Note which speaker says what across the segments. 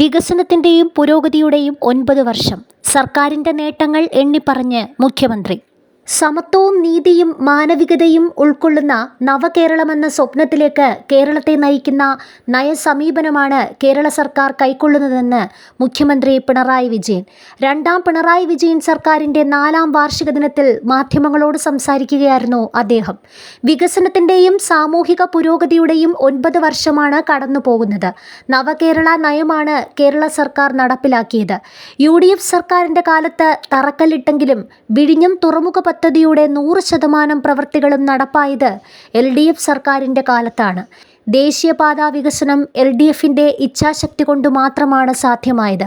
Speaker 1: വികസനത്തിൻ്റെയും പുരോഗതിയുടെയും ഒൻപത് വർഷം സർക്കാരിൻ്റെ നേട്ടങ്ങൾ എണ്ണിപ്പറഞ്ഞ് മുഖ്യമന്ത്രി
Speaker 2: സമത്വവും നീതിയും മാനവികതയും ഉൾക്കൊള്ളുന്ന നവകേരളമെന്ന സ്വപ്നത്തിലേക്ക് കേരളത്തെ നയിക്കുന്ന നയസമീപനമാണ് കേരള സർക്കാർ കൈക്കൊള്ളുന്നതെന്ന് മുഖ്യമന്ത്രി പിണറായി വിജയൻ രണ്ടാം പിണറായി വിജയൻ സർക്കാരിൻ്റെ നാലാം വാർഷിക ദിനത്തിൽ മാധ്യമങ്ങളോട് സംസാരിക്കുകയായിരുന്നു അദ്ദേഹം വികസനത്തിൻ്റെയും സാമൂഹിക പുരോഗതിയുടെയും ഒൻപത് വർഷമാണ് കടന്നു പോകുന്നത് നവകേരള നയമാണ് കേരള സർക്കാർ നടപ്പിലാക്കിയത് യു ഡി എഫ് സർക്കാരിൻ്റെ കാലത്ത് തറക്കല്ലിട്ടെങ്കിലും വിഴിഞ്ഞം തുറമുഖ പദ്ധതിയുടെ നൂറ് ശതമാനം പ്രവൃത്തികളും നടപ്പായത് എൽ ഡി എഫ് സർക്കാരിൻ്റെ കാലത്താണ് ദേശീയപാതാ വികസനം എൽ ഡി എഫിൻ്റെ ഇച്ഛാശക്തി കൊണ്ട് മാത്രമാണ് സാധ്യമായത്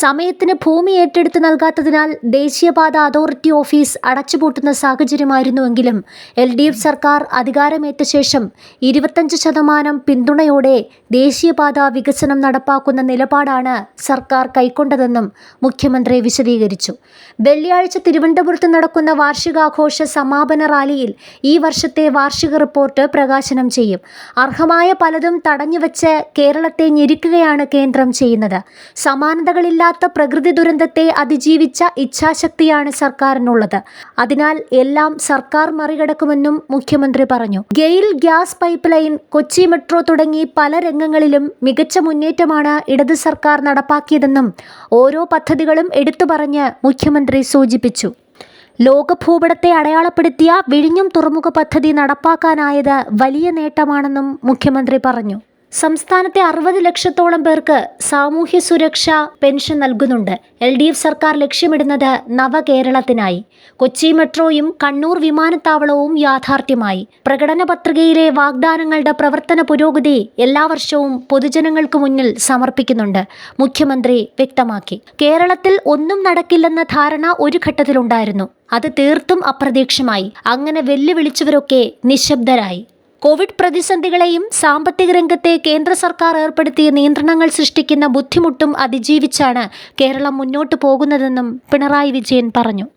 Speaker 2: സമയത്തിന് ഭൂമി ഏറ്റെടുത്ത് നൽകാത്തതിനാൽ ദേശീയപാത അതോറിറ്റി ഓഫീസ് അടച്ചുപൂട്ടുന്ന സാഹചര്യമായിരുന്നുവെങ്കിലും എൽ ഡി എഫ് സർക്കാർ അധികാരമേറ്റ ശേഷം ഇരുപത്തഞ്ച് ശതമാനം പിന്തുണയോടെ ദേശീയപാത വികസനം നടപ്പാക്കുന്ന നിലപാടാണ് സർക്കാർ കൈക്കൊണ്ടതെന്നും മുഖ്യമന്ത്രി വിശദീകരിച്ചു വെള്ളിയാഴ്ച തിരുവനന്തപുരത്ത് നടക്കുന്ന വാർഷികാഘോഷ സമാപന റാലിയിൽ ഈ വർഷത്തെ വാർഷിക റിപ്പോർട്ട് പ്രകാശനം ചെയ്യും അർഹമായ വിരുദ്ധമായ പലതും തടഞ്ഞുവച്ച് കേരളത്തെ ഞെരുക്കുകയാണ് കേന്ദ്രം ചെയ്യുന്നത് സമാനതകളില്ലാത്ത പ്രകൃതി ദുരന്തത്തെ അതിജീവിച്ച ഇച്ഛാശക്തിയാണ് സർക്കാരിനുള്ളത് അതിനാൽ എല്ലാം സർക്കാർ മറികടക്കുമെന്നും മുഖ്യമന്ത്രി പറഞ്ഞു GAIL gas pipe line Kochi metro തുടങ്ങി പല രംഗങ്ങളിലും മികച്ച മുന്നേറ്റമാണ് ഇടത് സർക്കാർ നടപ്പാക്കിയതെന്നും ഓരോ പദ്ധതികളും എടുത്തു പറഞ്ഞ് മുഖ്യമന്ത്രി സൂചിപ്പിച്ചു ലോകഭൂപടത്തെ അടയാളപ്പെടുത്തിയ വിഴിഞ്ഞം തുറമുഖ പദ്ധതി നടപ്പാക്കാനായത് വലിയ നേട്ടമാണെന്നും മുഖ്യമന്ത്രി പറഞ്ഞു സംസ്ഥാനത്തെ അറുപത് ലക്ഷത്തോളം പേർക്ക് സാമൂഹ്യ സുരക്ഷ പെൻഷൻ നൽകുന്നുണ്ട് എൽ ഡി എഫ് സർക്കാർ ലക്ഷ്യമിടുന്നത് നവകേരളത്തിനായി കൊച്ചി മെട്രോയും കണ്ണൂർ വിമാനത്താവളവും യാഥാർത്ഥ്യമായി പ്രകടന പത്രികയിലെ വാഗ്ദാനങ്ങളുടെ പ്രവർത്തന പുരോഗതി എല്ലാ വർഷവും പൊതുജനങ്ങൾക്ക് മുന്നിൽ സമർപ്പിക്കുന്നുണ്ട് മുഖ്യമന്ത്രി വ്യക്തമാക്കി കേരളത്തിൽ ഒന്നും നടക്കില്ലെന്ന ധാരണ ഒരു ഘട്ടത്തിലുണ്ടായിരുന്നു അത് തീർത്തും അപ്രതീക്ഷമായി അങ്ങനെ വെല്ലുവിളിച്ചവരൊക്കെ നിശബ്ദരായി കോവിഡ് പ്രതിസന്ധികളെയും സാമ്പത്തിക രംഗത്തെ കേന്ദ്ര സർക്കാർ ഏർപ്പെടുത്തിയ നിയന്ത്രണങ്ങൾ സൃഷ്ടിക്കുന്ന ബുദ്ധിമുട്ടും അതിജീവിച്ചാണ് കേരളം മുന്നോട്ടു പോകുന്നതെന്നും പിണറായി വിജയൻ പറഞ്ഞു